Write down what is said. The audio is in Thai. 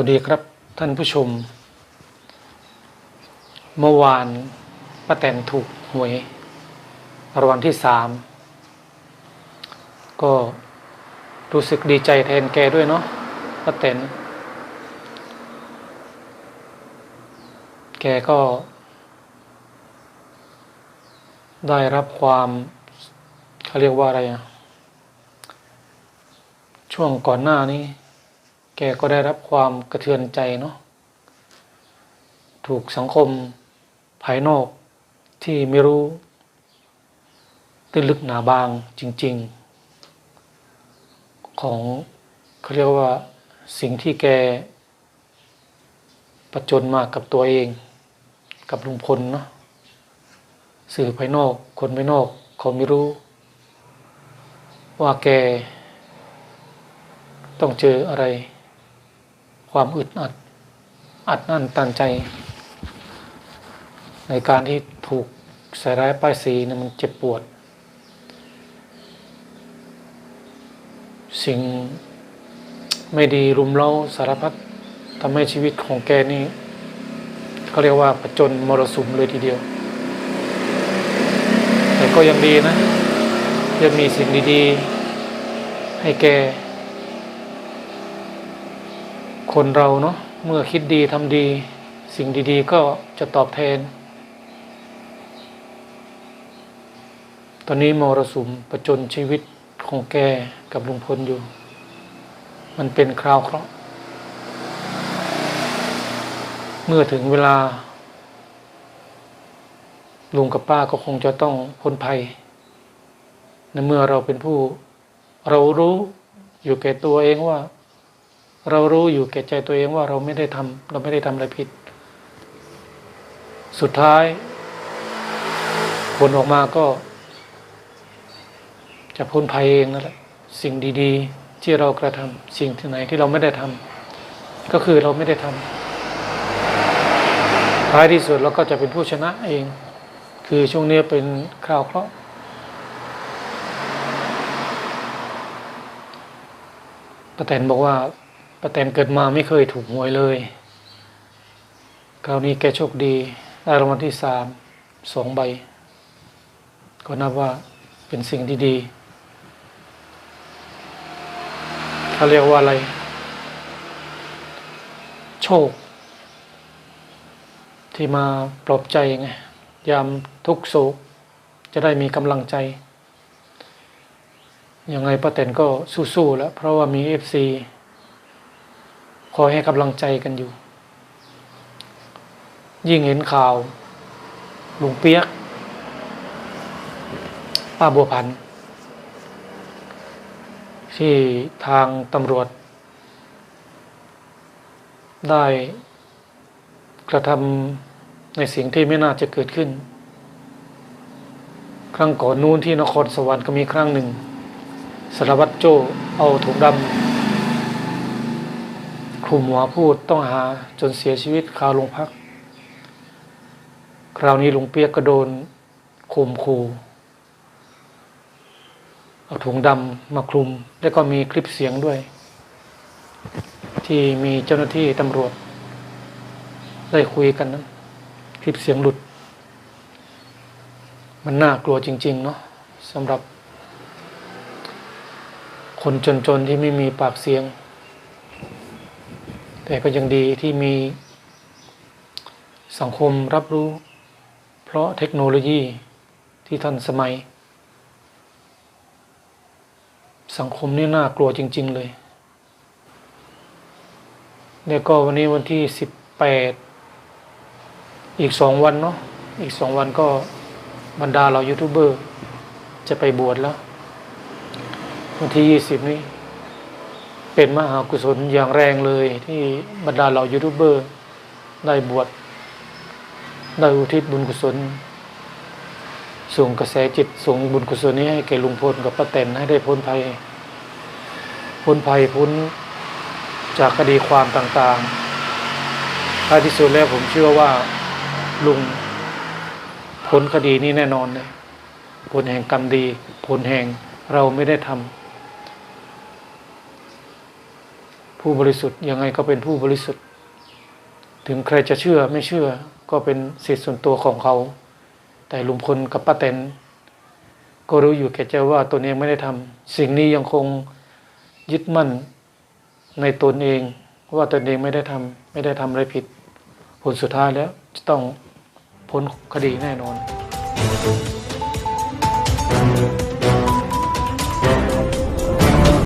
วัสดีครับท่านผู้ชม เมื่อวานป้าแตนถูกหวยรางวัลที่สามก็รู้สึกดีใจแทนแกด้วยเนาะป้าแตนแกก็ ได้รับความเขาเรียกว่าอะไรอะช่วงก่อนหน้านี้ แกก็ได้รับความกระเทือนใจเนาะถูกสังคมภายนอกที่ไม่รู้ตื้นลึกหนาบางจริง ๆ ของเขาเรียกว่าสิ่งที่แกประจนมากับตัวเอง กับลุงพลเนาะสื่อภายนอกคนภายนอกเขาไม่รู้ ว่าแกต้องเจออะไร ความอึดอัด อัดอั้นตันใจ ในการที่ถูกใส่ร้ายป้ายสีเนี่ยมันเจ็บปวด สิ่งไม่ดีรุมเร้าสารพัดทำให้ชีวิตของแกนี่เขาเรียกว่าประจนมรสุมเลยทีเดียว แต่ก็ยังดีนะ ยังมีสิ่งดี ๆ ให้แก คนเราเนาะเมื่อคิดดีทำดี สิ่งดี ๆ ก็จะตอบแทน ตอนนี้มรสุมประจนชีวิตของแกกับลุงพลอยู่ มันเป็นคราวเคราะห์เมื่อถึงเวลา ลุงกับป้าก็คงจะต้องพ้นภัยในเมื่อเราเป็นผู้ เรารู้อยู่แก่ตัวเองว่า เรารู้อยู่แก่ใจตัวเองว่าเราไม่ได้ทำเราไม่ได้ทำอะไรผิด สุดท้าย ผลออกมาก็ จะพ้นภัยเองนั่นแหละสิ่งดีๆ ที่เรากระทำสิ่งที่ไหนที่เราไม่ได้ทำก็คือเราไม่ได้ทำท้ายที่สุดเราก็จะเป็นผู้ชนะเอง คือช่วงนี้เป็นคราวเคราะห์ป้าแตนบอกว่า ป้าแตนเกิดมาไม่เคยถูกหวยเลย คราวนี้แกโชคดีได้รางวัลที่สามสองใบ ก็นับว่าเป็นสิ่งที่ดีเขาเรียกว่าอะไร โชค ที่มาปลอบใจไงยามทุกข์โศกจะได้มีกำลังใจ ยังไงป้าแตนก็สู้ๆแล้ว เพราะว่ามีเอฟซี คอยให้กำลังใจกันอยู่ ยิ่งเห็นข่าวลุงเปียก ป้าบัวพันธ์ที่ทางตำรวจ ได้กระทำในสิ่งที่ไม่น่าจะเกิดขึ้น ครั้งก่อนนู้นที่นครสวรรค์ก็มีครั้งหนึ่งสารวัตรโจเอาถุงดำ คลุมหัวพูดต้องหาจนเสียชีวิตคาโรงพัก คราวนี้ลุงเปียกก็โดนข่มขู่เอาถุงดำมาคลุม แล้วก็มีคลิปเสียงด้วย ที่มีเจ้าหน้าที่ตำรวจ ได้คุยกันนั้นคลิปเสียงหลุด มันน่ากลัวจริง ๆ เนาะสำหรับ คนจน ๆ ที่ไม่มีปากเสียง แต่ก็ยังดีที่มีสังคมรับรู้ เพราะเทคโนโลยีที่ทันสมัย สังคมนี่น่ากลัวจริง ๆ เลยเนี่ยก็วันนี้วันที่สิบแปดอีกสองวันเนาะอีกสองวันก็บรรดาเรายูทูบเบอร์ จะไปบวชแล้ว วันที่ยี่สิบนี้ เป็นมหากุศลอย่างแรงเลยที่บรรดาเรายูทูบเบอร์ได้บวชได้อุทิศบุญกุศล ส่งกระแสจิตส่งบุญกุศลนี้ให้แก่ลุงพลกับป้าแตนให้ได้พ้นภัย พ้นภัยพ้นจากคดีความต่างๆท้ายที่สุดแล้วผมเชื่อว่าลุงพ้นคดีนี้แน่นอนเลยผลแห่งกรรมดี ผลแห่งเราไม่ได้ทำผู้ ผู้บริสุทธิ์ยังไงก็เป็นผู้บริสุทธิ์ ถึงใครจะเชื่อไม่เชื่อก็เป็นสิทธิส่วนตัวของเขา แต่ลุงพลกับป้าแตนก็รู้อยู่แก่ใจว่าตนเองไม่ได้ทำสิ่งนี้ยังคงยึดมั่นในตนเอง ว่าตนเองไม่ได้ทำไม่ได้ทำอะไรผิด ผลสุดท้ายแล้วจะต้องพ้นคดีแน่นอน